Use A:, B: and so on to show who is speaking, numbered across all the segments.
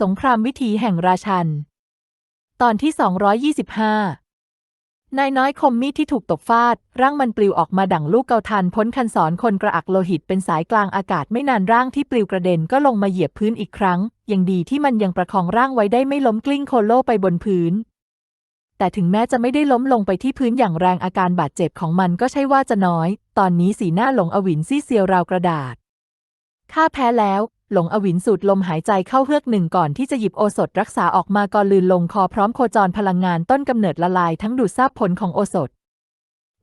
A: สงครามวิถีแห่งราชัน ตอนที่ 225 นายน้อยคมมีดที่ถูกตบฟาด ร่างมันปลิวออกมาดั่งลูกเกาทันพ้นคันศรคนกระอักโลหิตเป็นสายกลางอากาศไม่นานร่างที่ปลิวกระเด็นก็ลงมาเหยียบพื้นอีกครั้ง ยังดีที่มันยังประคองร่างไว้ได้ไม่ล้มกลิ้งโคโลไปบนพื้น แต่ถึงแม้จะไม่ได้ล้มลงไปที่พื้นอย่างแรงอาการบาดเจ็บของมันก็ใช่ว่าจะน้อย ตอนนี้สีหน้าหลงอวินซี่เซียวราวกระดาษข้าแพ้แล้ว หลงอวินสูดลมหายใจเข้าเฮือกหนึ่งก่อนที่จะหยิบโอสถรักษาออกมาก่อนลืนลงคอพร้อมโคจรพลังงานต้นกำเนิดละลายทั้งดูดซาบผลของโอสถ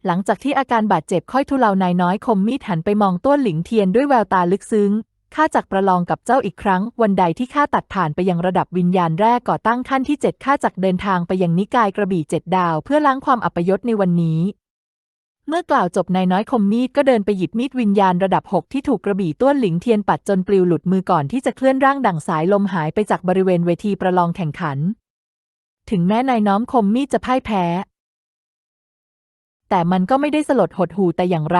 A: หลังจากที่อาการบาดเจ็บค่อยทุเลานายน้อยคมมีดหันไปมองต้วนหลิงเทียนด้วยแววตาลึกซึ้งข้าจักประลองกับเจ้าอีกครั้ง วันใดที่ข้าตัดผ่านไปยังระดับวิญญาณแรกก่อตั้งขั้นที่เจ็ดข้าจักเดินทางไปยังนิกายกระบี่เจ็ดดาว เพื่อล้างความอัปยศในวันนี้ เมื่อกล่าวจบนายน้อยคมมีดก็เดินไปหยิบมีดวิญญาณระดับหกที่ถูกกระบี่ต้วนหลิงเทียนปัดจนปลิวหลุดมือก่อนที่จะเคลื่อนร่างดั่งสายลมหายไปจากบริเวณเวทีประลองแข่งขัน ถึงแม้นายน้อมคมมีดจะพ่ายแพ้ แต่มันก็ไม่ได้สลดหดหูแต่อย่างไร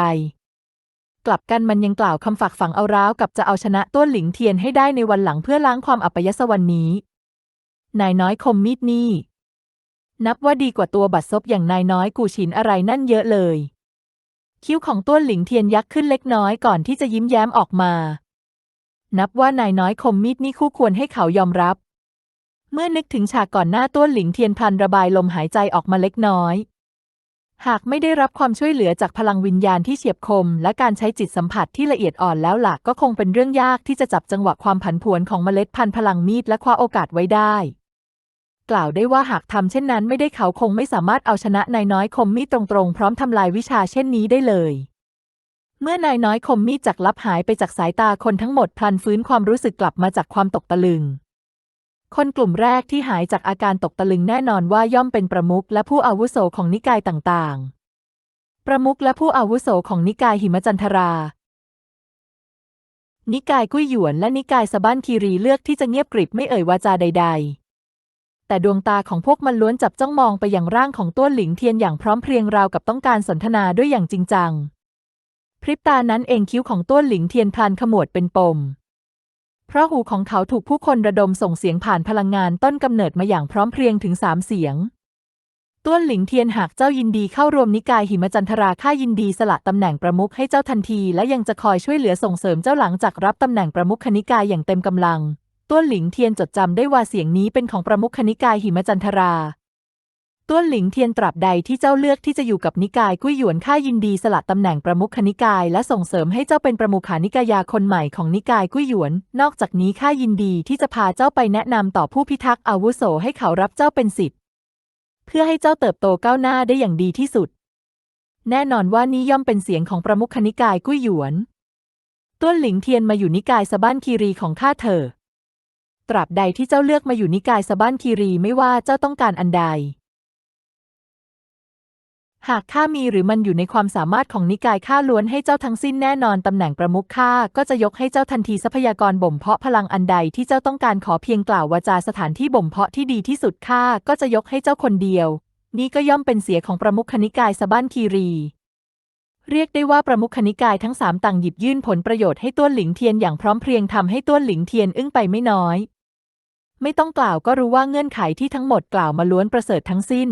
A: กลับกันมันยังกล่าวคำฝากฝังเอาร้าวกับจะเอาชนะต้วนหลิงเทียนให้ได้ในวันหลังเพื่อล้างความอัปยศวันนี้ นายน้อยคมมีดนี่นับว่าดีกว่าตัวบัดซบอย่างนายน้อยกูฉินอะไรนั่นเยอะเลย คิ้วของต้วนหลิงเทียนยักขึ้นเล็กน้อยก่อนที่จะยิ้มแย้มออกมา นับว่านายน้อยคมมีดนี่คู่ควรให้เขายอมรับ เมื่อนึกถึงฉากก่อนหน้าต้วนหลิงเทียนพันระบายลมหายใจออกมาเล็กน้อย หากไม่ได้รับความช่วยเหลือจากพลังวิญญาณที่เฉียบคม และการใช้จิตสัมผัสที่ละเอียดอ่อนแล้วหล่ะก็คงเป็นเรื่องยากที่จะจับจังหวะความผันผวนของเมล็ดพันธุ์พลังมีดและคว้าโอกาสไว้ได้ กล่าวได้ว่าหากทำเช่นนั้นไม่ได้เขาคงไม่สามารถเอาชนะนายน้อยคมมีตรงๆ พร้อมทำลายวิชาเช่นนี้ได้เลย เมื่อนายน้อยคมมีจากลับหายไปจากสายตาคนทั้งหมดพลันฟื้นความรู้สึกกลับมาจากความตกตะลึง คนกลุ่มแรกที่หายจากอาการตกตะลึงแน่นอนว่าย่อมเป็นประมุขและผู้อาวุโสของนิกายต่างๆ ประมุขและผู้อาวุโสของนิกายหิมจันทรานิกายกุ้ยหยวนและนิกายสะบ้านคีรีเลือกที่จะเงียบกริบไม่เอ่ยวาจาใด ๆ แต่ดวงตาของพวกมันล้วนจับจ้องมองไปอยังร่างของต้วนหลิงเทียนอย่างพร้อมเพรียงราวกับต้องการสนทนาด้วยอย่างจริงจัง พริบตานั้นเองคิ้วของต้วนหลิงเทียนพลันขมวดเป็นปม เพราะหูของเขาถูกผู้คนระดมส่งเสียงผ่านพลังงานต้นกำเนิดมาอย่างพร้อมเพรียงถึงสามเสียงต้วนหลิงเทียนหากเจ้ายินดีเข้ารวมนิกายหิมจันทราข้ายินดีสละตำแหน่งประมุขให้เจ้าทันที และยังจะคอยช่วยเหลือส่งเสริมเจ้าหลังจากรับตำแหน่งประมุขคณิกายอย่างเต็มกำลัง ต้วนหลิงเทียนจดจำได้ว่าเสียงนี้เป็นของประมุขคณิกายหิมจันทรา ต้วนหลิงเทียนตราบใดที่เจ้าเลือกที่จะอยู่กับนิกายกุ้ยหยวนข้ายินดีสละตำแหน่งประมุขคณิกายและส่งเสริมให้เจ้าเป็นประมุขานิกายาคนใหม่ของนิกายกุ้ยหยวน นอกจากนี้ข้ายินดีที่จะพาเจ้าไปแนะนำต่อผู้พิทักษ์อาวุโสให้เขารับเจ้าเป็นศิษย์เพื่อให้เจ้าเติบโตก้าวหน้าได้อย่างดีที่สุด แน่นอนว่านี่ย่อมเป็นเสียงของประมุขคณิกายกุ้ยหยวน ต้วนหลิงเทียนมาอยู่นิกายสะบ้านคีรีของข้าเถอะ ตราบใดที่เจ้าเลือกมาอยู่นิกายสะบ้านคีรีไม่ว่าเจ้าต้องการอันใด หากข้ามีหรือมันอยู่ในความสามารถของนิกายข้าล้วนให้เจ้าทั้งสิ้นแน่นอนตำแหน่งประมุขข้าก็จะยกให้เจ้าทันทีทรัพยากรบ่มเพาะพลังอันใดที่เจ้าต้องการขอเพียงกล่าววาจาสถานที่บ่มเพาะที่ดีที่สุดข้าก็จะยกให้เจ้าคนเดียว นี่ก็ย่อมเป็นเสียของประมุขคณิกายสะบ้านคีรีเรียกได้ว่าประมุขคณิกายทั้งสามต่างหยิบยื่นผลประโยชน์ให้ต้วนหลิงเทียนอย่างพร้อมเพรียงทำให้ต้วนหลิงเทียนอึ้งไปไม่น้อย ไม่ต้องกล่าวก็รู้ว่าเงื่อนไขที่ทั้งหมดกล่าวมาล้วนประเสริฐทั้งสิ้น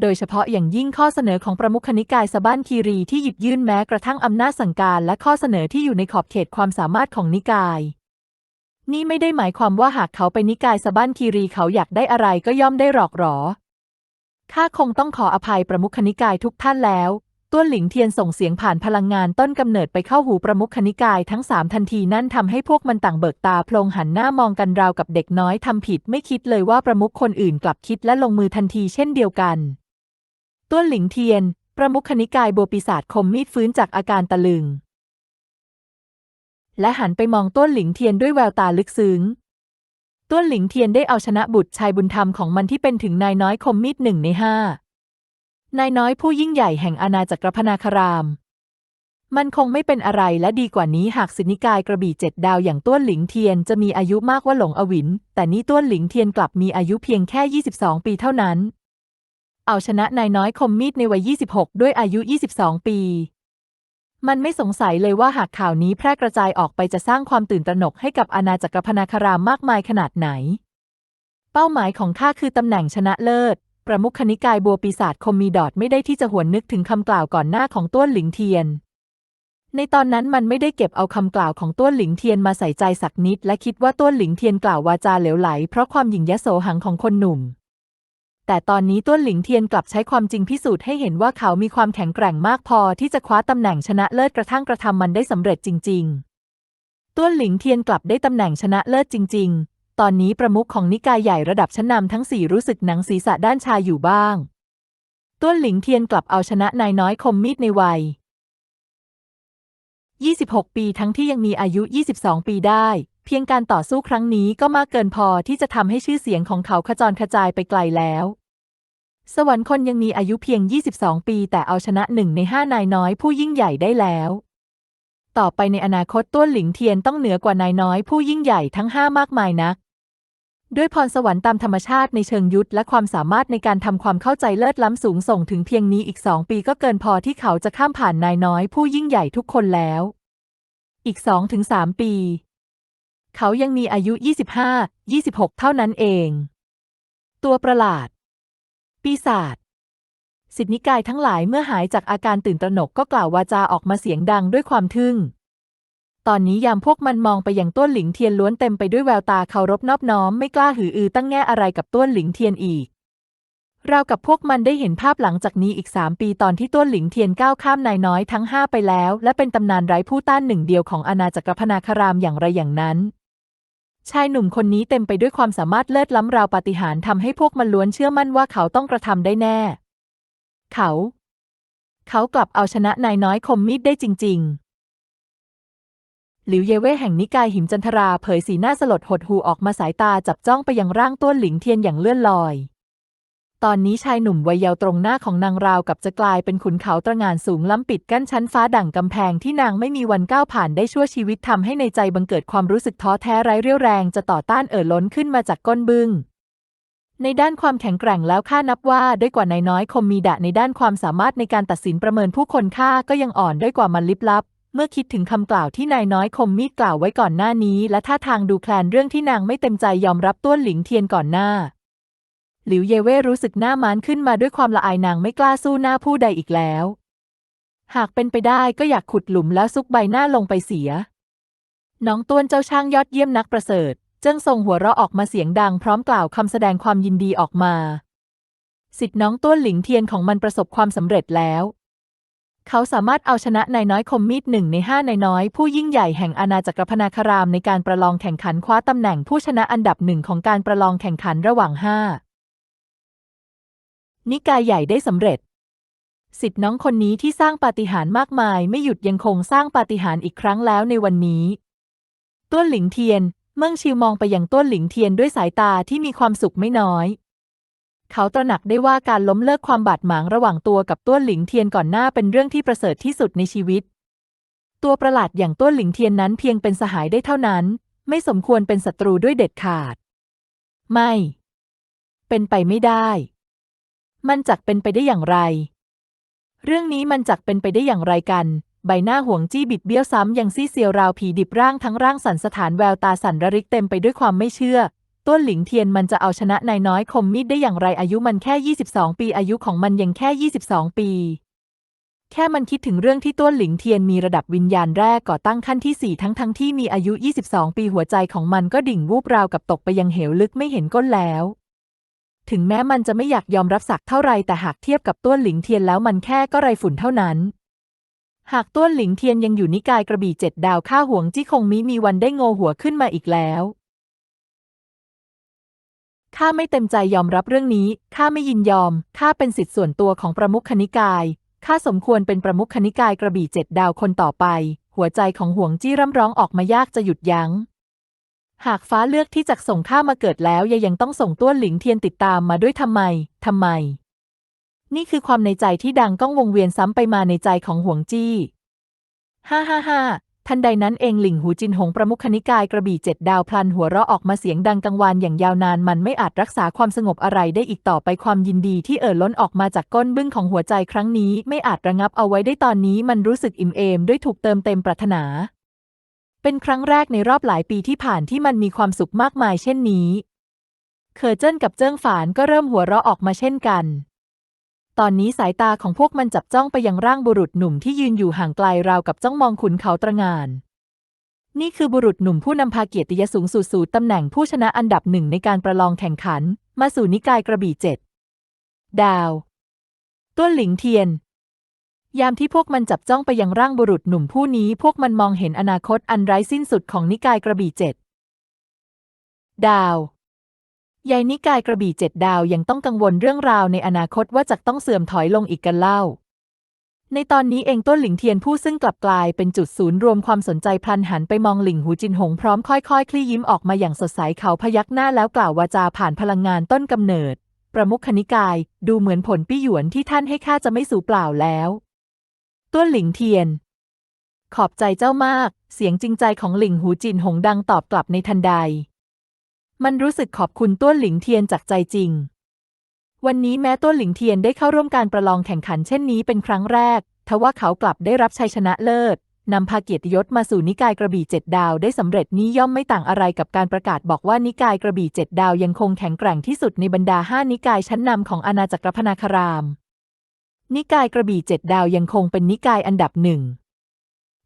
A: โดยเฉพาะอย่างยิ่งข้อเสนอของประมุขคณิกายสบ้านคีรีที่หยิบยื่นแม้กระทั่งอำนาจสั่งการและข้อเสนอที่อยู่ในขอบเขตความสามารถของนิกาย นี่ไม่ได้หมายความว่าหากเขาไปนิกายสบ้านคีรีเขาอยากได้อะไรก็ย่อมได้หรอกหรอข้าคงต้องขออภัยประมุขคณิกายทุกท่านแล้ว ต้วนหลิงเทียนส่งเสียงผ่านพลังงานต้นกำเนิดไปเข้าหูประมุขคณิกายทั้งสามทันทีนั่นทำให้พวกมันต่างเบิกตาโพลงหันหน้ามองกันราวกับเด็กน้อยทำผิดไม่คิดเลยว่าประมุขคนอื่นกลับคิดและลงมือทันทีเช่นเดียวกัน ต้วนหลิงเทียน ประมุขคณิกายบัวปีศาจคมมีดฟื้นจากอาการตะลึง และหันไปมองต้วนหลิงเทียนด้วยแววตาลึกซึ้งต้วนหลิงเทียนได้เอาชนะบุตรชายบุญธรรมของมันที่เป็นถึงนายน้อยคมมีดหนึ่งในห้า นายน้อยผู้ยิ่งใหญ่แห่งอาณาจักรพนาคาราม มันคงไม่เป็นอะไรและดีกว่านี้หากสินิกายกระบี่เจ็ดดาวอย่างต้วนหลิงเทียนจะมีอายุมากกว่าหลงอวิน แต่นี่ต้วนหลิงเทียนกลับมีอายุเพียงแค่ 22 ปีเท่านั้น เอาชนะนายน้อยคมมีดในวัย 26 ด้วยอายุ 22 ปี มันไม่สงสัยเลยว่าหากข่าวนี้แพร่กระจายออกไปจะสร้างความตื่นตระหนกให้กับอาณาจักรพนาคารามมากมายขนาดไหน เป้าหมายของข้าคือตำแหน่งชนะเลิศ ประมุขนิกายบัวปีศาจคมมีดอดไม่ได้ที่จะหวนนึกถึงคำกล่าวก่อนหน้าของต้วนหลิงเทียน ในตอนนั้นมันไม่ได้เก็บเอาคำกล่าวของต้วนหลิงเทียนมาใส่ใจสักนิด และคิดว่าต้วนหลิงเทียนกล่าววาจาเหลวไหล เพราะความหยิ่งยโสหังของคนหนุ่ม แต่ตอนนี้ต้วนหลิงเทียนกลับใช้ความจริงพิสูจน์ให้เห็นว่าเขามีความแข็งแกร่งมากพอที่จะคว้าตำแหน่งชนะเลิศกระทั่งกระทำมันได้สำเร็จจริง ๆต้วนหลิงเทียนกลับได้ตำแหน่งชนะเลิศจริง ๆ ตอนนี้ประมุขของนิกายใหญ่ระดับชั้นนำทั้งสี่รู้สึกหนังศีรษะด้านชายอยู่บ้าง ต้วนหลิงเทียนกลับเอาชนะนายน้อยคมมีดในวัย 26 ปีทั้งที่ยังมีอายุ 22 ปีได้ เพียงการต่อสู้ครั้งนี้ก็มากเกินพอที่จะทำให้ชื่อเสียงของเขาขจรกระจายไปไกลแล้ว สวรรคตยังมีอายุเพียง 22 ปีแต่เอาชนะหนึ่งในห้านายน้อยผู้ยิ่งใหญ่ได้แล้วต่อไปในอนาคตต้วนหลิงเทียนต้องเหนือกว่านายน้อยผู้ยิ่งใหญ่ทั้งห้ามากมายนัก ด้วยพรสวรรค์ตามธรรมชาติในเชิงยุทธและความสามารถในการทำความเข้าใจเลิศล้ำสูงส่งถึงเพียงนี้อีกสองปีก็เกินพอที่เขาจะข้ามผ่านนายน้อยผู้ยิ่งใหญ่ทุกคนแล้ว อีกสองถึงสามปี เขายังมีอายุ 25 26 เท่านั้นเอง ตัวประหลาด ปีศาจสิทธินิกายทั้งหลายเมื่อหายจากอาการตื่นตระหนกก็กล่าววาจาออกมาเสียงดังด้วยความทึ่ง ตอนนี้ยามพวกมันมองไปยังต้วนหลิงเทียนล้วนเต็มไปด้วยแววตาเคารพนอบน้อมไม่กล้าหืออือตั้งแง่อะไรกับต้วนหลิงเทียนอีกราวกับพวกมันได้เห็นภาพหลังจากนี้อีกสามปีตอนที่ต้วนหลิงเทียนก้าวข้ามนายน้อยทั้งห้าไปแล้ว และเป็นตำนานไร้ผู้ต้านหนึ่งเดียวของอาณาจักรพนาคารามอย่างไรอย่างนั้น ชายหนุ่มคนนี้เต็มไปด้วยความสามารถเลิศล้ำราวปาฏิหาริย์ทำให้พวกมันล้วนเชื่อมั่นว่าเขาต้องกระทำได้แน่ เขา เขากลับเอาชนะนายน้อยคมมีดได้จริง ๆ หลิวเยเว่แห่งนิกายหิมจันทราเผยสีหน้าสลดหดหูออกมาสายตาจับจ้องไปยังร่างต้วนหลิงเทียนอย่างเลื่อนลอย ตอนนี้ชายหนุ่มวัยเยาว์ตรงหน้าของนางราวกับจะกลายเป็นขุนเขาตระหง่านสูงล้ำปิดกั้นชั้นฟ้าดั่งกำแพงที่นางไม่มีวันก้าวผ่านได้ชั่วชีวิตทำให้ในใจบังเกิดความรู้สึกท้อแท้ไร้เรี่ยวแรงจะต่อต้านเอ่อล้นขึ้นมาจากก้นบึ้งในด้านความแข็งแกร่งแล้วข้านับว่าด้อยกว่านายน้อยคมมีดะในด้านความสามารถในการตัดสินประเมินผู้คนข้าก็ยังอ่อนด้อยกว่ามันลิบลับ เมื่อคิดถึงคำกล่าวที่นายน้อยคมมีดกล่าวไว้ก่อนหน้านี้ และท่าทางดูแคลนเรื่องที่นางไม่เต็มใจยอมรับต้วนหลิงเทียนก่อนหน้า หลิวเยเว่รู้สึกหน้าม้านขึ้นมาด้วยความละอายนางไม่กล้าสู้หน้าผู้ใดอีกแล้ว หากเป็นไปได้ก็อยากขุดหลุมแล้วซุกใบหน้าลงไปเสีย น้องต้วนเจ้าช่างยอดเยี่ยมนักประเสริฐเจิ้งทรงหัวเราะออกมาเสียงดังพร้อมกล่าวคำแสดงความยินดีออกมาสิทธิ์น้องต้วนหลิงเทียนของมันประสบความสำเร็จแล้ว เขาสามารถเอาชนะนายน้อยคมมีดหนึ่งในห้านายน้อย ผู้ยิ่งใหญ่แห่งอาณาจักรพนาคารามในการประลองแข่งขันคว้าตำแหน่งผู้ชนะอันดับหนึ่งของการประลองแข่งขันระหว่างห้านิกายใหญ่ได้สำเร็จ สิทธิ์น้องคนนี้ที่สร้างปาฏิหาริย์มากมาย ไม่หยุดยังคงสร้างปาฏิหาริย์อีกครั้งแล้วในวันนี้ ต้วนหลิงเทียน เมิ่งชิวมองไปยังต้วนหลิงเทียนด้วยสายตาที่มีความสุขไม่น้อย เขาตระหนักได้ว่าการล้มเลิกความบาดหมางระหว่างตัวกับต้วหลิงเทียนก่อนหน้าเป็นเรื่องที่ประเสริฐที่สุดในชีวิต ตัวประหลาดอย่างต้วหลิงเทียนนั้นเพียงเป็นสหายได้เท่านั้น ไม่สมควรเป็นศัตรูด้วยเด็ดขาด ไม่ เป็นไปไม่ได้ มันจักเป็นไปได้อย่างไร เรื่องนี้มันจักเป็นไปได้อย่างไรกัน ใบหน้าห่วงจี้บิดเบี้ยวซ้ำยังซี่เซียวราวผีดิบร่างทั้งร่างสันสถานแววตาสั่นระริกเต็มไปด้วยความไม่เชื่อ ต้นหลิงเทียนมันจะเอาชนะนายน้อยคมมีดได้อย่างไรอายุมันแค่ 22 ปีอายุของมันยังแค่ 22 ปี แค่มันคิดถึงเรื่องที่ต้นหลิงเทียนมีระดับวิญญาณแรกก่อตั้งขั้นที่ 4 ทั้งทั้งที่มีอายุ 22 ปีหัวใจของมันก็ดิ่งวูบราวกับตกไปยังเหวลึกไม่เห็นก้นแล้ว ถึงแม้มันจะไม่อยากยอมรับสักเท่าไรแต่หากเทียบกับต้วนหลิงเทียนแล้วมันแค่ก็ไรฝุ่นเท่านั้นหากต้วนหลิงเทียนยังอยู่นิกายกระบี่เจ็ดดาวข้าห่วงจี้คงมิมีวันได้โงหัวขึ้นมาอีกแล้ว ข้าไม่เต็มใจยอมรับเรื่องนี้ ข้าไม่ยินยอม ข้าเป็นสิทธิ์ส่วนตัวของประมุขคณิกาย ข้าสมควรเป็นประมุขคณิกายกระบี่เจ็ดดาวคนต่อไป หัวใจของห่วงจี้ร่ำร้องออกมายากจะหยุดยัง้ง หากฟ้าเลือกที่จะส่งข้ามาเกิดแล้วยังยังต้องส่งต้วนหลิงเทียนติดตามมาด้วยทำไม ทำไม นี่คือความในใจที่ดังก้องวงเวียนซ้ำไปมาในใจของห่วงจี้ ฮ่าฮ่าฮ่า ทันใดนั้นเองหลิงหูจินหงประมุขนิกายกระบี่เจ็ดดาวพลันหัวเราะออกมาเสียงดังกังวานอย่างยาวนานมันไม่อาจรักษาความสงบอะไรได้อีกต่อไปความยินดีที่เอ่อล้นออกมาจากก้นบึ้งของหัวใจครั้งนี้ไม่อาจระงับเอาไว้ได้ตอนนี้มันรู้สึกอิ่มเอมด้วยถูกเติมเต็มปรารถนา เป็นครั้งแรกในรอบหลายปีที่ผ่านที่มันมีความสุขมากมายเช่นนี้ เคอเจิ้นกับเจิ้งฝานก็เริ่มหัวเราะออกมาเช่นกัน ตอนนี้สายตาของพวกมันจับจ้องไปยังร่างบุรุษหนุ่มที่ยืนอยู่ห่างไกลราวกับจ้องมองขุนเขาตระงาน นี่คือบุรุษหนุ่มผู้นำพาเกียรติยศสูงสุดสู่ตำแหน่งผู้ชนะอันดับหนึ่งในการประลองแข่งขัน มาสู่นิกายกระบี่เจ็ดดาว ต้วนหลิงเทียน ยามที่พวกมันจับจ้องไปยังร่างบุรุษหนุ่มผู้นี้ พวกมันมองเห็นอนาคตอันไร้สิ้นสุดของนิกายกระบี่เจ็ดดาว ยายนิกายกระบี่เจ็ดดาวยังต้องกังวลเรื่องราวในอนาคตว่าจะต้องเสื่อมถอยลงอีกกันเล่า ในตอนนี้เองต้นหลิงเทียนผู้ซึ่งกลับกลายเป็นจุดศูนย์รวมความสนใจพลันหันไปมองหลิงหูจินหงพร้อมค่อยๆ คลี่ยิ้มออกมาอย่างสดใสเขาพยักหน้าแล้วกล่าววาจาผ่านพลังงานต้นกำเนิด ประมุขนิกาย ดูเหมือนผลปี้หยวนที่ท่านให้ข้าจะไม่สูญเปล่าแล้วต้นหลิงเทียน ขอบใจเจ้ามาก เสียงจริงใจของหลิงหูจินหงดังตอบกลับในทันใด มันรู้สึกขอบคุณต้วนหลิงเทียนจากใจจริง วันนี้แม้ต้วนหลิงเทียนได้เข้าร่วมการประลองแข่งขันเช่นนี้เป็นครั้งแรก ทว่าเขากลับได้รับชัยชนะเลิศนำพาเกียรติยศมาสู่นิกายกระบี่เจ็ดดาวได้สำเร็จนี้ย่อมไม่ต่างอะไรกับการประกาศบอกว่านิกายกระบี่เจ็ดดาวยังคงแข็งแกร่งที่สุดในบรรดาห้านิกายชั้นนำของอาณาจักรพนาคาราม นิกายกระบี่เจ็ดดาวยังคงเป็นนิกายอันดับหนึ่ง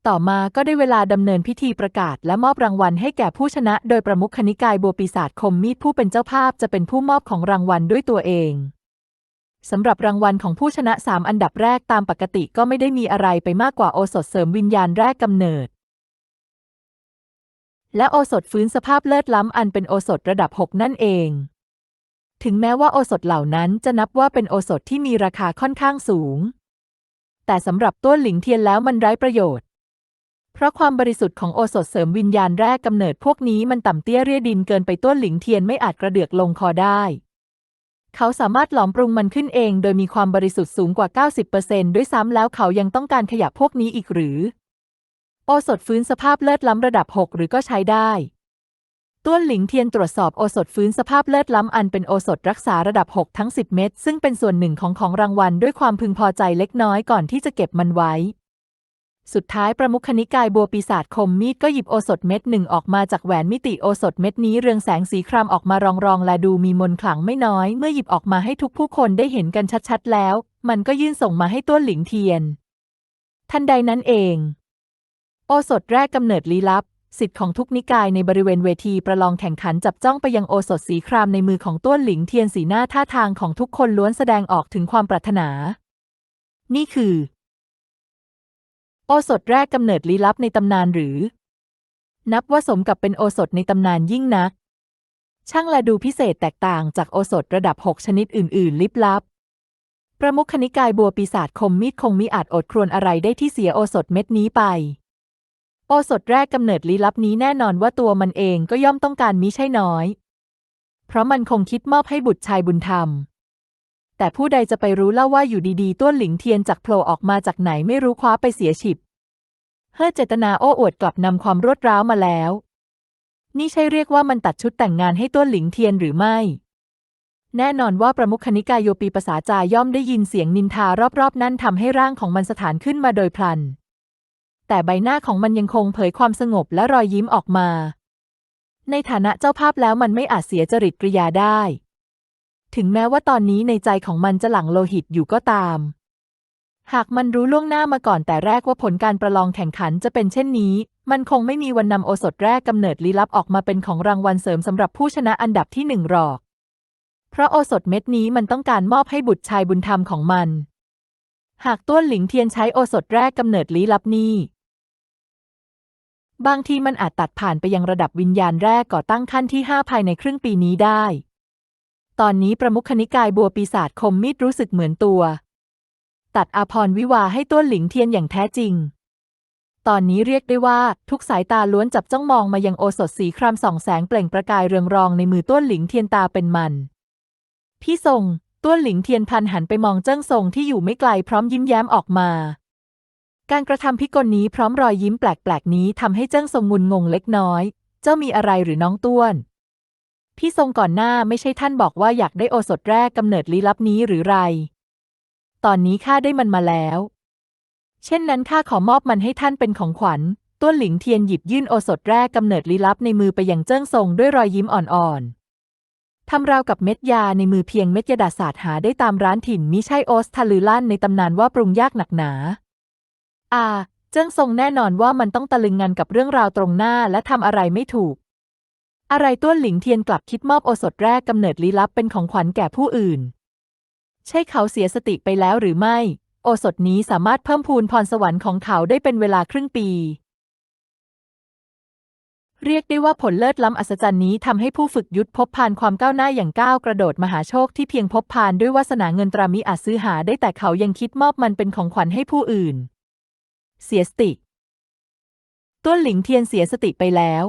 A: ต่อมาก็ได้เวลาดำเนินพิธีประกาศและมอบรางวัลให้แก่ผู้ชนะ โดยประมุขนิกายบัวปีศาจคมมีดผู้เป็นเจ้าภาพจะเป็นผู้มอบของรางวัลด้วยตัวเองสำหรับรางวัลของผู้ชนะสามอันดับแรกตามปกติก็ไม่ได้มีอะไรไปมากกว่าโอสถเสริมวิญญาณแรกกำเนิด และโอสถฟื้นสภาพเลิศล้ำอันเป็นโอสถระดับ 6 นั่นเอง ถึงแม้ว่าโอสถเหล่านั้นจะนับว่าเป็นโอสถที่มีราคาค่อนข้างสูง แต่สำหรับต้วหลิงเทียนแล้วมันไร้ประโยชน์ เพราะความบริสุทธิ์ของโอสถเสริมวิญญาณแรกกำเนิดพวกนี้มันต่ำเตี้ยเรียดินเกินไปต้วนหลิงเทียนไม่อาจกระเดือกลงคอได้ เขาสามารถหลอมปรุงมันขึ้นเอง โดยมีความบริสุทธิ์สูงกว่า 90%ด้วยซ้ำแล้วเขายังต้องการขยับพวกนี้อีกหรือ โอสถฟื้นสภาพเลิศล้ำระดับ 6 หรือก็ใช้ได้ต้วนหลิงเทียนตรวจสอบโอสถฟื้นสภาพเลิศล้ำอันเป็นโอสถรักษาระดับ 6 ทั้ง 10 เม็ดซึ่งเป็นส่วนหนึ่งของของรางวัลด้วยความพึงพอใจเล็กน้อยก่อนที่จะเก็บมันไว้ สุดท้ายประมุขนิกายบัวปีศาจคมมีดก็หยิบโอสถเม็ดหนึ่งออกมาจากแหวนมิติโอสถเม็ดนี้เรืองแสงสีครามออกมารองรองและดูมีมนขลังไม่น้อย เมื่อหยิบออกมาให้ทุกผู้คนได้เห็นกันชัดๆแล้ว มันก็ยื่นส่งมาให้ต้วนหลิงเทียน ทันใดนั้นเอง โอสถแรกกำเนิดลี้ลับ สิทธิ์ของทุกนิกายในบริเวณเวทีประลองแข่งขันจับจ้องไปยังโอสถสีครามในมือของต้วนหลิงเทียนสีหน้าท่าทางของทุกคนล้วนแสดงออกถึงความปรารถนา นี่คือ โอสถแรกกำเนิดลี้ลับในตำนานหรือ นับว่าสมกับเป็นโอสถในตำนานยิ่งนัก ช่างละดูพิเศษแตกต่างจากโอสถระดับ 6 ชนิดอื่น ๆ ลิบลับ ประมุขนิกายบัวปีศาจคมมีดคงมิอาจอดครวนอะไรได้ที่เสียโอสถเม็ดนี้ไป โอสถแรกกำเนิดลี้ลับนี้แน่นอนว่าตัวมันเองก็ย่อมต้องการมิใช่น้อย เพราะมันคงคิดมอบให้บุตรชายบุญธรรม แต่ผู้ใดจะไปรู้เล่าว่าอยู่ดีๆ ต้วนหลิงเทียนจากโผล่ออกมาจากไหนไม่รู้คว้าไปเสียฉิบ เฮ่อเจตนาโอ้อวดกลับนำความรวดร้าวมาแล้ว นี่ใช่เรียกว่ามันตัดชุดแต่งงานให้ต้วนหลิงเทียนหรือไม่ แน่นอนว่าประมุขคณิกายโยปีภาษาจาย่อมได้ยินเสียงนินทารอบๆ นั่นทำให้ร่างของมันสถานขึ้นมาโดยพลัน แต่ใบหน้าของมันยังคงเผยความสงบและรอยยิ้มออกมา ในฐานะเจ้าภาพแล้วมันไม่อาจเสียจริตกริยาได้ ถึงแม้ว่าตอนนี้ในใจของมันจะหลั่งโลหิตอยู่ก็ตาม หากมันรู้ล่วงหน้ามาก่อนแต่แรกว่าผลการประลองแข่งขันจะเป็นเช่นนี้ มันคงไม่มีวันนำโอสถแรกกำเนิดลี้ลับออกมาเป็นของรางวัลเสริมสำหรับผู้ชนะอันดับที่หนึ่งหรอก เพราะโอสถเม็ดนี้มันต้องการมอบให้บุตรชายบุญธรรมของมัน หากต้วนหลิงเทียนใช้โอสถแรกกำเนิดลี้ลับนี้บางทีมันอาจตัดผ่านไปยังระดับวิญญาณแรกก่อตั้งขั้นที่ห้าภายในครึ่งปีนี้ได้ ตอนนี้ประมุขนิกายบัวปีศาจคมมีดรู้สึกเหมือนตัว ตัดอาพรวิวาให้ต้วนหลิงเทียนอย่างแท้จริง ตอนนี้เรียกได้ว่าทุกสายตาล้วนจับจ้องมองมายังโอสถสีครามส่องแสงเปล่งประกายเรืองรองในมือต้วนหลิงเทียนตาเป็นมัน พี่ทรงต้วนหลิงเทียนพันหันไปมองเจิ้งทรงที่อยู่ไม่ไกลพร้อมยิ้มแย้มออกมา การกระทำพิกลนี้พร้อมรอยยิ้มแปลกๆนี้ทำให้เจิ้งทรงงุนงงเล็กน้อย เจ้ามีอะไรหรือน้องต้วน พี่ทรงก่อนหน้าไม่ใช่ท่านบอกว่าอยากได้โอสถแรกกำเนิดลี้ลับนี้หรือไร ตอนนี้ข้าได้มันมาแล้ว เช่นนั้นข้าขอมอบมันให้ท่านเป็นของขวัญต้วนหลิงเทียนหยิบยื่นโอสถแรกกำเนิดลี้ลับในมือไปอยังเจิ้งทรงด้วยรอยยิ้มอ่อนๆ ทำราวกับเม็ดยาในมือเพียงเม็ดยาดาศาสตร์หาได้ตามร้านถิ่นมิใช่โอสทาลือลั่นในตำนานว่าปรุงยากหนักหนา อาเจิ้งทรงแน่นอนว่ามันต้องตะลึงงันกับเรื่องราวตรงหน้าและทำอะไรไม่ถูก อะไรต้วนหลิงเทียนกลับคิดมอบโอสถแรกกำเนิดลี้ลับเป็นของขวัญแก่ผู้อื่น ใช่เขาเสียสติไปแล้วหรือไม่ โอสถนี้สามารถเพิ่มพูนพรสวรรค์ของเขาได้เป็นเวลาครึ่งปี เรียกได้ว่าผลเลิศล้ำอัศจรรย์นี้ทำให้ผู้ฝึกยุทธพบพานความก้าวหน้าอย่างก้าวกระโดดมหาโชคที่เพียงพบพานด้วยวาสนาเงินตรามิอาจซื้อหาได้แต่เขายังคิดมอบมันเป็นของขวัญให้ผู้อื่น เสียสติ ต้วนหลิงเทียนเสียสติไปแล้ว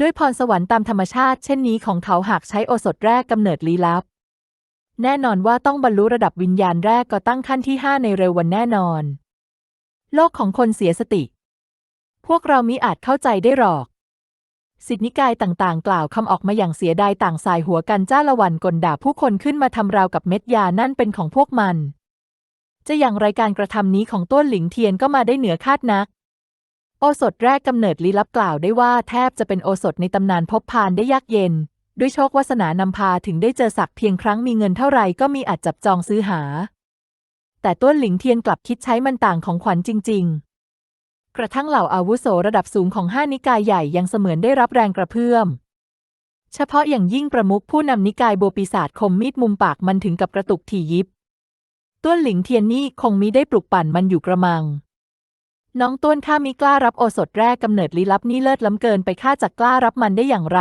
A: ด้วยพรสวรรค์ตามธรรมชาติ เช่นนี้ของเขาหากใช้โอสถแรกกำเนิดลี้ลับ แน่นอนว่าต้องบรรลุระดับวิญญาณแรกก็ตั้งขั้นที่ห้าในเร็ววันแน่นอน โลกของคนเสียสติ พวกเรามิอาจเข้าใจได้หรอก สิทธินิกายต่างๆ กล่าวคำออกมาอย่างเสียดายต่างสายหัวกันจ้าละวันกลด่าผู้คนขึ้นมาทำราวกับเม็ดยานั่นเป็นของพวกมัน จะอย่างไรการกระทำนี้ของต้นหลิงเทียนก็มาได้เหนือคาดนัก โอสถแรกกำเนิดลี้ลับกล่าวได้ว่าแทบจะเป็นโอสถในตำนานพบพานได้ยากเย็น ด้วยโชควาสนานำพาถึงได้เจอสักเพียงครั้งมีเงินเท่าไหร่ก็มีอาจจับจองซื้อหา แต่ต้นหลิงเทียนกลับคิดใช้มันต่างของขวัญจริง ๆ กระทั่งเหล่าอาวุโสระดับสูงของห้านิกายใหญ่ยังเสมือนได้รับแรงกระเพื่อม เฉพาะอย่างยิ่งประมุขผู้นำนิกายโบวปีศาจคมมีดมุมปากมันถึงกับกระตุกถี่ยิบต้วนหลิงเทียนนี่คงมิได้ปลุกปั่นมันอยู่กระมัง น้องต้วนข้ามิกล้ารับโอสถแรกกำเนิดลี้ลับนี่เลิศล้ำเกินไปข้าจะกล้ารับมันได้อย่างไร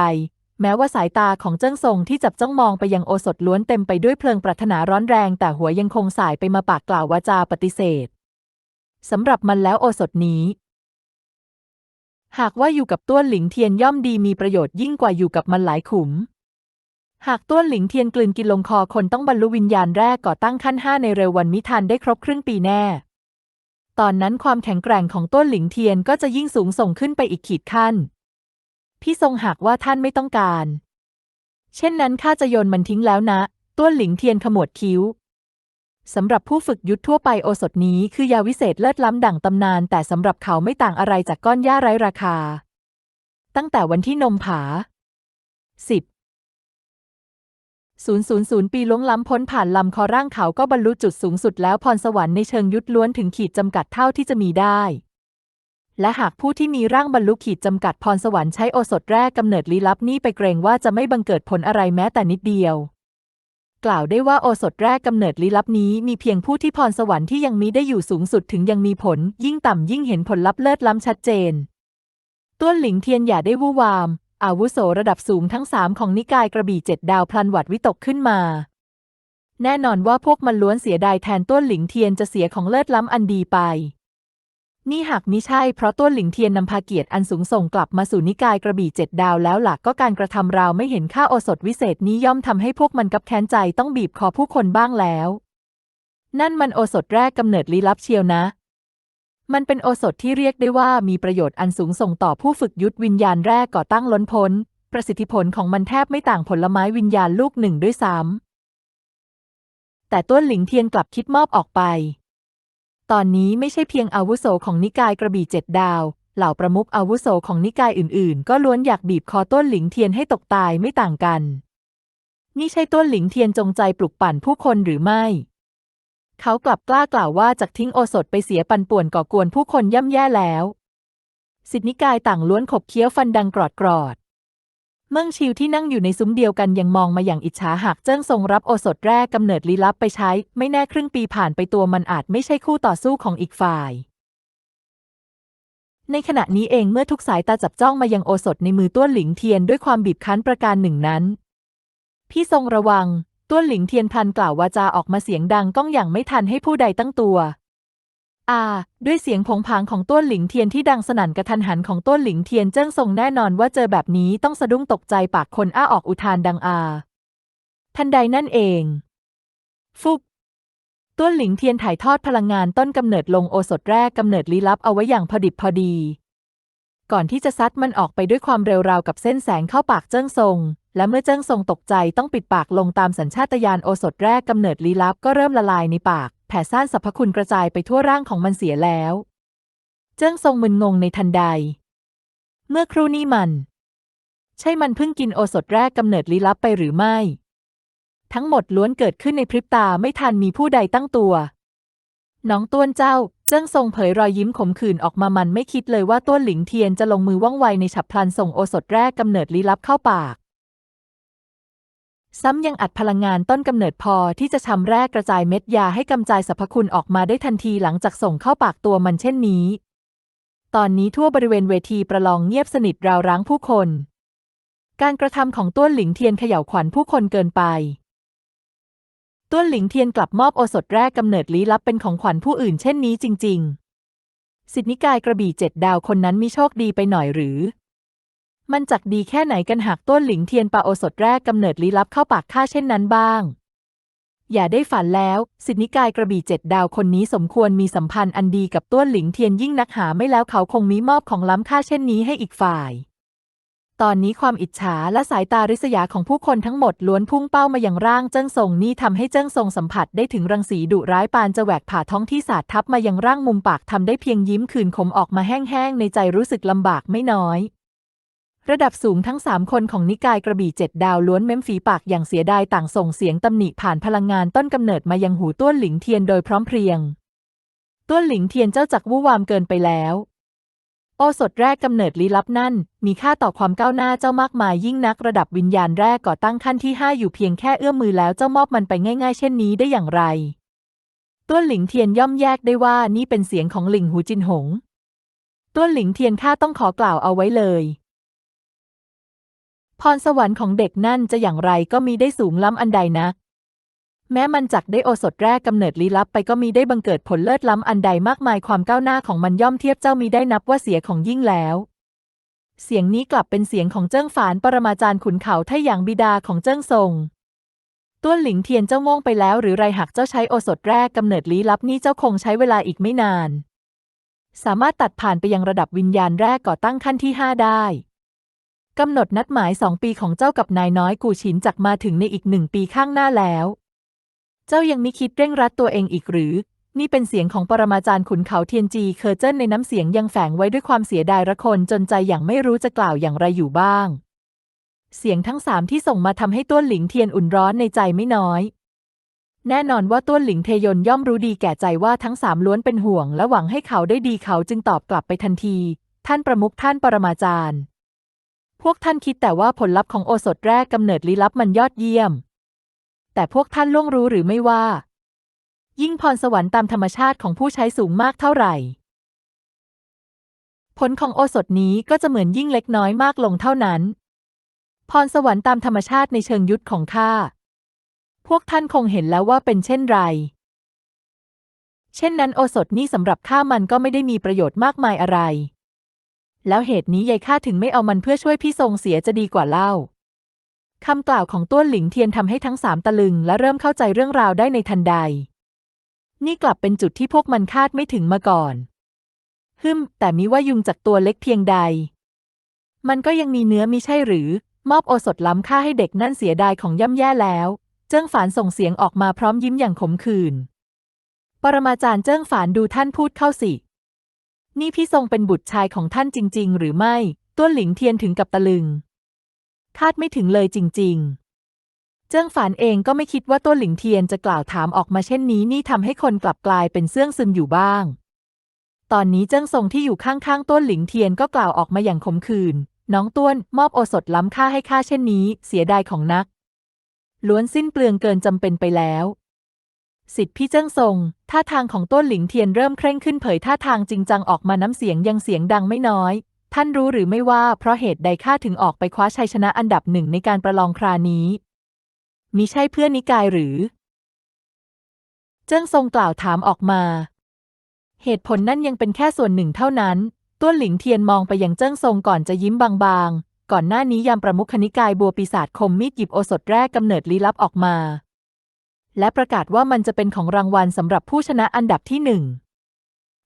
A: แม้ว่าสายตาของเจิ้งทรงที่จับจ้องมองไปยังโอสถล้วนเต็มไปด้วยเพลิงปรารถนาร้อนแรง แต่หัวยังคงสายไปมาปากกล่าววาจาปฏิเสธสำหรับมันแล้วโอสถนี้ หากว่าอยู่กับต้วนหลิงเทียนย่อมดีมีประโยชน์ยิ่งกว่าอยู่กับมันหลายขุม หากต้วนหลิงเทียนกลืนกินลงคอคนต้องบรรลุวิญญาณแรกก่อตั้งขั้นห้าในเร็ววันมิทันได้ครบครึ่งปีแน่ ตอนนั้นความแข็งแกร่งของต้นหลิงเทียนก็จะยิ่งสูงส่งขึ้นไปอีกขีดขั้น พี่ทรงหากว่าท่านไม่ต้องการ เช่นนั้นข้าจะโยนมันทิ้งแล้วนะ ต้นหลิงเทียนขมวดคิ้วสำหรับผู้ฝึกยุทธทั่วไปโอสถนี้คือยาวิเศษเลิศล้ำดั่งตำนาน แต่สำหรับเขาไม่ต่างอะไรจากก้อนหญ้าไร้ราคา ตั้งแต่วันที่นมผาสิบ 000 ปีล้วงล้ำพ้นผ่านลำคอร่างเขาก็บรรลุจุดสูงสุดแล้วพรสวรรค์ในเชิงยุทธล้วนถึงขีดจำกัดเท่าที่จะมีได้ และหากผู้ที่มีร่างบรรลุขีดจำกัดพรสวรรค์ใช้โอสถแรกกำเนิดลี้ลับนี่ไปเกรงว่าจะไม่บังเกิดผลอะไรแม้แต่นิดเดียว กล่าวได้ว่าโอสถแรกกำเนิดลี้ลับนี้มีเพียงผู้ที่พรสวรรค์ที่ยังมีได้อยู่สูงสุดถึงยังมีผล ยิ่งต่ำยิ่งเห็นผลลัพธ์เลิศล้ำชัดเจน ต้วนหลิงเทียนอย่าได้วู่วาม อาวุโสระดับสูงทั้งสามของนิกายกระบี่เจ็ดดาวพลันหวัดวิตกขึ้นมา แน่นอนว่าพวกมันล้วนเสียดายแทนต้นหลิงเทียนจะเสียของเลิศล้ำอันดีไป นี่หากมิใช่เพราะต้นหลิงเทียนนำพาเกียรติอันสูงส่งกลับมาสู่นิกายกระบี่เจ็ดดาวแล้วหลักก็การกระทำราวไม่เห็นค่าโอสถวิเศษนี้ย่อมทำให้พวกมันกับแค้นใจต้องบีบคอผู้คนบ้างแล้ว นั่นมันโอสถแรกกำเนิดลี้ลับเชียวนะ มันเป็นโอสถที่เรียกได้ว่ามีประโยชน์อันสูงส่งต่อผู้ฝึกยุทธวิญญาณแรกก่อตั้งล้นพ้น ประสิทธิผลของมันแทบไม่ต่างผลไม้วิญญาณลูกหนึ่งด้วยซ้ำแต่ต้นหลิงเทียนกลับคิดมอบออกไป ตอนนี้ไม่ใช่เพียงอาวุโสของนิกายกระบี่เจ็ดดาว เหล่าประมุขอาวุโสของนิกายอื่น ๆ ก็ล้วนอยากบีบคอต้นหลิงเทียนให้ตกตายไม่ต่างกัน นี่ใช่ต้นหลิงเทียนจงใจปลุกปั่นผู้คนหรือไม่ เขากลับกล้ากล่าวว่าจากทิ้งโอสถไปเสียปันป่วนก่อกวนผู้คนย่ำแย่แล้วสิทธินิกายต่างล้วนขบเคี้ยวฟันดังกรอดกรอดเมื่งชิวที่นั่งอยู่ในซุ้มเดียวกันยังมองมาอย่างอิจฉาหากเจิ้งทรงรับโอสถแรกกำเนิดลี้ลับไปใช้ ไม่แน่ครึ่งปีผ่านไปตัวมันอาจไม่ใช่คู่ต่อสู้ของอีกฝ่าย ในขณะนี้เองเมื่อทุกสายตาจับจ้องมายังโอสถในมือต้วนหลิงเทียนด้วยความบีบคั้นประการหนึ่งนั้น พี่ทรงระวัง ต้วนหลิงเทียนพันกล่าววาจาออกมาเสียงดังก้องอย่างไม่ทันให้ผู้ใดตั้งตัว อา ด้วยเสียงผงผางของต้วนหลิงเทียนที่ดังสนั่นกระทันหันของต้วนหลิงเทียนเจิ้งทรงแน่นอนว่าเจอแบบนี้ต้องสะดุ้งตกใจปากคนอ้าออกอุทานดังอา ทันใดนั่นเอง ฟุบต้วนหลิงเทียนถ่ายทอดพลังงานต้นกำเนิดลงโอสถแรกกำเนิดลี้ลับเอาไว้อย่างพอดิบพอดี ก่อนที่จะซัดมันออกไปด้วยความเร็วราวกับเส้นแสงเข้าปากเจิ้งซง และเมื่อเจิ้งซงตกใจต้องปิดปากลงตามสัญชาตญาณโอสถแรกกำเนิดลี้ลับก็เริ่มละลายในปาก แผ่ซ่านสรรพคุณกระจายไปทั่วร่างของมันเสียแล้ว เจิ้งซงมึนงงในทันใด เมื่อครู่นี้มัน ใช่มันเพิ่งกินโอสถแรกกำเนิดลี้ลับไปหรือไม่ ทั้งหมดล้วนเกิดขึ้นในพริบตาไม่ทันมีผู้ใดตั้งตัว น้องต้วนเจ้าเจิ้งทรงเผยรอยยิ้มขมขื่นออกมามันไม่คิดเลยว่าต้วนหลิงเทียนจะลงมือว่องไวในฉับพลันส่งโอสถแรกกำเนิดลี้ลับเข้าปาก ซ้ำยังอัดพลังงานต้นกำเนิดพอที่จะชำแรกกระจายเม็ดยาให้กำจายสรรพคุณออกมาได้ทันทีหลังจากส่งเข้าปากตัวมันเช่นนี้ ตอนนี้ทั่วบริเวณเวทีประลองเงียบสนิทราวร้างผู้คน การกระทำของต้วนหลิงเทียนเขย่าวขวัญผู้คนเกินไป ต้วนหลิงเทียนกลับมอบโอสถแรกกำเนิดลี้ลับเป็นของขวัญผู้อื่นเช่นนี้จริง ๆ สิทธินิกายกระบี่เจ็ดดาวคนนั้นมีโชคดีไปหน่อยหรือ มันจักดีแค่ไหนกันหากต้วนหลิงเทียนปาโอสถแรกกำเนิดลี้ลับเข้าปากข้าเช่นนั้นบ้าง อย่าได้ฝันแล้ว สิทธินิกายกระบี่เจ็ดดาวคนนี้สมควรมีสัมพันธ์อันดีกับต้วนหลิงเทียนยิ่งนักหาไม่แล้วเขาคงมีมอบของล้ำค่าเช่นนี้ให้อีกฝ่าย ตอนนี้ความอิจฉาและสายตาริษยาของผู้คนทั้งหมดล้วนพุ่งเป้ามาอย่างร่างเจิ้งซงนี่ทำให้เจิ้งซงสัมผัสได้ถึงรังสีดุร้ายปานจะแหวกผ่าท้องที่สาดทับมายังร่างมุมปากทำได้เพียงยิ้มคืนขมออกมาแห้งๆในใจรู้สึกลำบากไม่น้อย ระดับสูงทั้งสามคนของนิกายกระบี่เจ็ดดาวล้วนเม้มฝีปากอย่างเสียดายต่างส่งเสียงตำหนิผ่านพลังงานต้นกำเนิดมายังหูต้วนหลิงเทียนโดยพร้อมเพรียง ต้วนหลิงเทียนเจ้าจักวู่วามเกินไปแล้ว โอสถแรกกำเนิดลี้ลับนั่น มีค่าต่อความก้าวหน้าเจ้ามากมายยิ่งนักระดับวิญญาณแรกก่อตั้งขั้นที่ห้าอยู่เพียงแค่เอื้อมมือแล้วเจ้ามอบมันไปง่ายๆ เช่นนี้ได้อย่างไรต้วนหลิงเทียนย่อมแยกได้ว่านี่เป็นเสียงของหลิงหูจินหงต้วนหลิงเทียนข้าต้องขอกล่าวเอาไว้เลยพรสวรรค์ของเด็กนั่นจะอย่างไรก็มีได้สูงล้ำอันใดนัก แม้มันจักได้โอสถแรกกำเนิดลี้ลับไปก็มีได้บังเกิดผลเลิศล้ำอันใดมากมายความก้าวหน้าของมันย่อมเทียบเจ้ามีได้นับว่าเสียของยิ่งแล้ว เสียงนี้กลับเป็นเสียงของเจิ้งฝานปรมาจารย์ขุนเขาไทหยางบิดาของเจิ้งซงต้วนหลิงเทียนเจ้าโง่งไปแล้วหรือไรหากเจ้าใช้โอสถแรกกำเนิดลี้ลับนี่เจ้าคงใช้เวลาอีกไม่นาน สามารถตัดผ่านไปยังระดับวิญญาณแรกก่อตั้งขั้นที่ห้าได้กำหนดนัดหมายสองปีของเจ้ากับนายน้อยกูฉินจักมาถึงในอีกหนึ่งปีข้างหน้าแล้ว เจ้ายังมิคิดเร่งรัดตัวเองอีกหรือ นี่เป็นเสียงของปรมาจารย์ขุนเขาเทียนจี เคอร์เจิ้นในน้ำเสียงยังแฝงไว้ด้วยความเสียดายระคนจนใจอย่างไม่รู้จะกล่าวอย่างไรอยู่บ้าง เสียงทั้งสามที่ส่งมาทำให้ต้วนหลิงเทียนอุ่นร้อนในใจไม่น้อยแน่นอนว่าต้วนหลิงเทยนย่อมรู้ดีแก่ใจว่าทั้งสามล้วนเป็นห่วง และหวังให้เขาได้ดีเขาจึงตอบกลับไปทันที ท่านประมุขท่านปรมาจารย์ พวกท่านคิดแต่ว่าผลลัพธ์ของโอสถแรกกำเนิดลี้ลับมันยอดเยี่ยม แต่พวกท่านล่วงรู้หรือไม่ว่า ยิ่งพรสวรรค์ตามธรรมชาติของผู้ใช้สูงมากเท่าไหร่ ผลของโอสถนี้ก็จะเหมือนยิ่งเล็กน้อยมากลงเท่านั้น พรสวรรค์ตามธรรมชาติในเชิงยุทธของข้า พวกท่านคงเห็นแล้วว่าเป็นเช่นไร เช่นนั้นโอสถนี้สำหรับข้ามันก็ไม่ได้มีประโยชน์มากมายอะไร แล้วเหตุนี้ยายข้าถึงไม่เอามันเพื่อช่วยพี่ทรงเสียจะดีกว่าเล่า คำกล่าวของต้วนหลิงเทียนทำให้ทั้งสามตะลึงและเริ่มเข้าใจเรื่องราวได้ในทันใด นี่กลับเป็นจุดที่พวกมันคาดไม่ถึงมาก่อน ฮึมแต่มิว่ายุงจากตัวเล็กเพียงใด มันก็ยังมีเนื้อมิใช่หรือ มอบโอสถล้ำค่าให้เด็กนั่นเสียดายของย่ำแย่แล้ว เจิ้งฝานส่งเสียงออกมาพร้อมยิ้มอย่างขมขื่น ปรมาจารย์เจิ้งฝานดูท่านพูดเข้าสิ นี่พี่ทรงเป็นบุตรชายของท่านจริง ๆ หรือไม่ ต้วนหลิงเทียนถึงกับตะลึง คาดไม่ถึงเลยจริง ๆ เจิ้งฝานเองก็ไม่คิดว่าต้วนหลิงเทียนจะกล่าวถามออกมาเช่นนี้นี่ทำให้คนกลับกลายเป็นเสื่องซึมอยู่บ้าง ตอนนี้เจิ้งทรงที่อยู่ข้างๆต้นหลิงเทียนก็กล่าวออกมาอย่างขมขื่นน้องต้วนมอบโอสถล้ำค่าให้ข้าเช่นนี้ เสียดายของนัก ล้วนสิ้นเปลืองเกินจำเป็นไปแล้วสิทธิพี่เจิ้งทรงท่าทางของต้นหลิงเทียนเริ่มเคร่งขึ้นเผยท่าทางจริงจังออกมาน้ำเสียงยังเสียงดังไม่น้อย ท่านรู้หรือไม่ว่าเพราะเหตุใดข้าถึงออกไปคว้าชัยชนะอันดับหนึ่งในการประลองครานี้มิใช่เพื่อนนิกายหรือ เจิ้งทรงกล่าวถามออกมา เหตุผลนั่นยังเป็นแค่ส่วนหนึ่งเท่านั้น ต้วนหลิงเทียนมองไปยังเจิ้งทรงก่อนจะยิ้มบางๆ ก่อนหน้านี้ยามประมุขนิกายบัวปีศาจคมมีดหยิบโอสถแรกกำเนิดลี้ลับออกมา และประกาศว่ามันจะเป็นของรางวัลสำหรับผู้ชนะอันดับที่หนึ่ง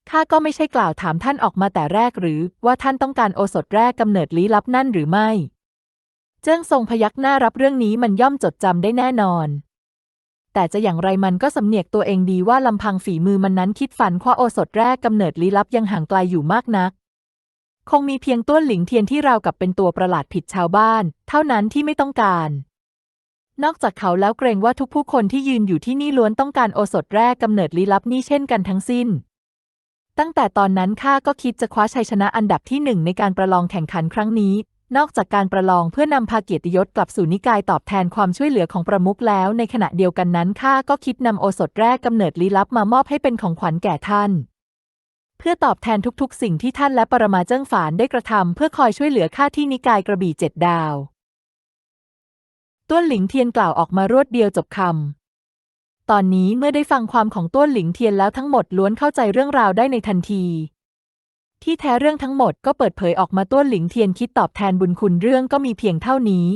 A: ข้าก็ไม่ใช่กล่าวถามท่านออกมาแต่แรกหรือว่าท่านต้องการโอสถแรกกำเนิดลี้ลับนั่นหรือไม่ เจิ้งทรงพยักหน้ารับเรื่องนี้มันย่อมจดจำได้แน่นอน แต่จะอย่างไรมันก็สำเนียกตัวเองดีว่าลำพังฝีมือมันนั้นคิดฝันคว้าโอสถแรกกำเนิดลี้ลับยังห่างไกลอยู่มากนัก คงมีเพียงต้วนหลิงเทียนที่ราวกับเป็นตัวประหลาดผิดชาวบ้าน เท่านั้นที่ไม่ต้องการนอกจากเขาแล้วเกรงว่าทุกผู้คนที่ยืนอยู่ที่นี่ล้วนต้องการโอสถแรกกำเนิดลี้ลับนี่เช่นกันทั้งสิ้น ตั้งแต่ตอนนั้นข้าก็คิดจะคว้าชัยชนะอันดับที่หนึ่งในการประลองแข่งขันครั้งนี้ นอกจากการประลองเพื่อนำพาเกียรติยศกลับสู่นิกายตอบแทนความช่วยเหลือของประมุขแล้ว ในขณะเดียวกันนั้นข้าก็คิดนำโอสถแรกกำเนิดลี้ลับมามอบให้เป็นของขวัญแก่ท่าน เพื่อตอบแทนทุกๆ สิ่งที่ท่านและปรมาเจิ้งฝานได้กระทำเพื่อคอยช่วยเหลือข้าที่นิกายกระบี่เจ็ดดาว ต้วนหลิงเทียนกล่าวออกมารวดเดียวจบคำ ตอนนี้เมื่อได้ฟังความของต้วนหลิงเทียนแล้วทั้งหมดล้วนเข้าใจเรื่องราวได้ในทันที ที่แท้เรื่องทั้งหมดก็เปิดเผยออกมาต้วนหลิงเทียนคิดตอบแทนบุญคุณเรื่องก็มีเพียงเท่านี้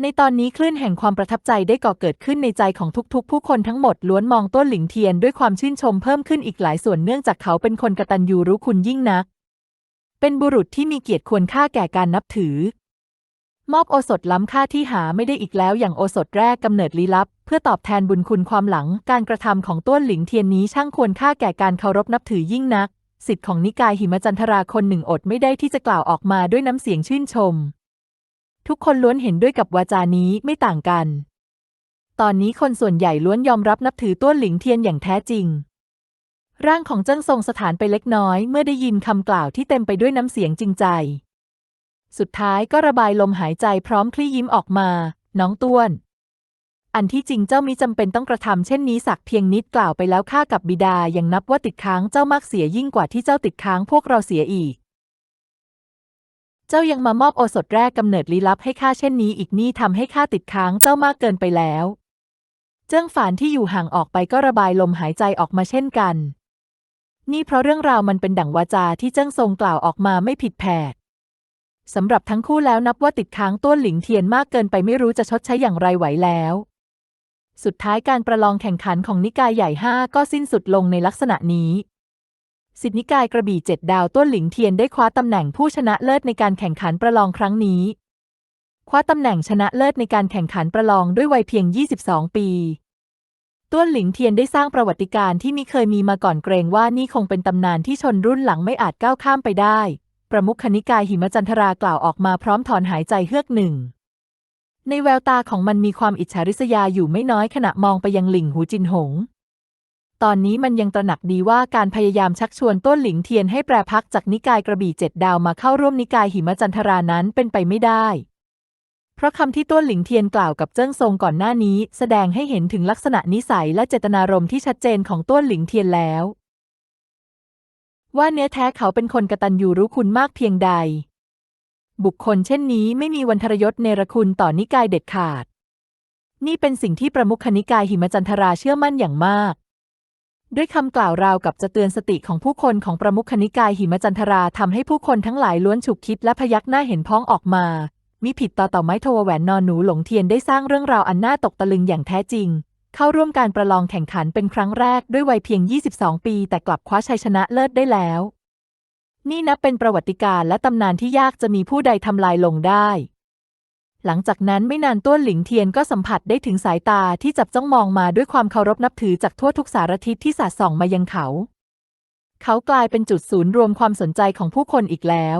A: ในตอนนี้คลื่นแห่งความประทับใจได้ก่อเกิดขึ้นในใจของทุกๆ ผู้คนทั้งหมดล้วนมองต้นหลิงเทียนด้วยความชื่นชมเพิ่มขึ้นอีกหลายส่วนเนื่องจากเขาเป็นคนกตัญญูรู้คุณยิ่งนัก เป็นบุรุษที่มีเกียรติควรค่าแก่การนับถือ มอบโอสถล้ำค่าที่หาไม่ได้อีกแล้วอย่างโอสถแรกกำเนิดลี้ลับ เพื่อตอบแทนบุญคุณความหลัง การกระทำของต้วนหลิงเทียนนี้ช่างควรค่าแก่การเคารพนับถือยิ่งนัก สิทธิ์ของนิกายหิมจันทราคนหนึ่งอดไม่ได้ที่จะกล่าวออกมาด้วยน้ำเสียงชื่นชม ทุกคนล้วนเห็นด้วยกับวาจานี้ไม่ต่างกัน ตอนนี้คนส่วนใหญ่ล้วนยอมรับนับถือต้วนหลิงเทียนอย่างแท้จริง ร่างของเจิ้งทรงสถานไปเล็กน้อย เมื่อได้ยินคำกล่าวที่เต็มไปด้วยน้ำเสียงจริงใจ สุดท้ายก็ระบายลมหายใจพร้อมคลี่ยิ้มออกมา น้องต้วน อันที่จริงเจ้ามิจำเป็นต้องกระทำเช่นนี้สักเพียงนิดกล่าวไปแล้วข้ากับบิดายังนับว่าติดค้างเจ้ามากเสียยิ่งกว่าที่เจ้าติดค้างพวกเราเสียอีก เจ้ายังมามอบโอสถแรกกำเนิดลี้ลับให้ข้าเช่นนี้อีกนี่ทำให้ข้าติดค้างเจ้ามากเกินไปแล้ว เจิ้งฝานที่อยู่ห่างออกไปก็ระบายลมหายใจออกมาเช่นกัน นี่เพราะเรื่องราวมันเป็นดั่งวาจาที่เจิ้งทรงกล่าวออกมาไม่ผิดแผก สำหรับทั้งคู่แล้วนับว่าติดค้างต้วนหลิงเทียนมากเกินไปไม่รู้จะชดใช้อย่างไรไหวแล้ว สุดท้ายการประลองแข่งขันของนิกายใหญ่ห้าก็สิ้นสุดลงในลักษณะนี้ สิทธินิกายกระบี่เจ็ดดาวต้วนหลิงเทียนได้คว้าตำแหน่งผู้ชนะเลิศในการแข่งขันประลองครั้งนี้ คว้าตำแหน่งชนะเลิศในการแข่งขันประลองด้วยวัยเพียง 22 ปีต้วนหลิงเทียนได้สร้างประวัติการที่มิเคยมีมาก่อนเกรงว่านี่คงเป็นตำนานที่ชนรุ่นหลังไม่อาจก้าวข้ามไปได้ ประมุขคณิกายหิมจันทรากล่าวออกมาพร้อมถอนหายใจเฮือกหนึ่ง ในแววตาของมันมีความอิจฉาริษยาอยู่ไม่น้อยขณะมองไปยังหลิงหูจินหง ตอนนี้มันยังตระหนักดีว่าการพยายามชักชวนต้นหลิงเทียนให้แปรพักจากนิกายกระบี่เจ็ดดาวมาเข้าร่วมนิกายหิมจันทรานั้นเป็นไปไม่ได้เพราะคำที่ต้นหลิงเทียนกล่าวกับเจิ้งทรงก่อนหน้านี้ แสดงให้เห็นถึงลักษณะนิสัยและเจตนารมณ์ที่ชัดเจนของต้นหลิงเทียนแล้ว ว่าเนื้อแท้เขาเป็นคนกตัญญูรู้คุณมากเพียงใด บุคคลเช่นนี้ไม่มีวันทรยศเนรคุณต่อนิกายเด็ดขาด นี่เป็นสิ่งที่ประมุขคณิกายหิมจันทราเชื่อมั่นอย่างมาก ด้วยคำกล่าวราวกับจะเตือนสติของผู้คนของประมุขคณิกายหิมจันทราทำให้ผู้คนทั้งหลายล้วนฉุกคิดและพยักหน้าเห็นพ้องออกมามิผิดต่อต่าไม้โทวแหวนนอนหนูหลงเทียนได้สร้างเรื่องราวอันน่าตกตะลึงอย่างแท้จริง เข้าร่วมการประลองแข่งขันเป็นครั้งแรกด้วยวัยเพียง 22 ปี แต่กลับคว้าชัยชนะเลิศได้แล้ว นี่นับเป็นประวัติการและตำนานที่ยากจะมีผู้ใดทำลายลงได้ หลังจากนั้นไม่นานต้วนหลิงเทียนก็สัมผัสได้ถึงสายตาที่จับจ้องมองมาด้วยความเคารพนับถือจากทั่วทุกสารทิศที่สาดส่องมายังเขา เขากลายเป็นจุดศูนย์รวมความสนใจของผู้คนอีกแล้ว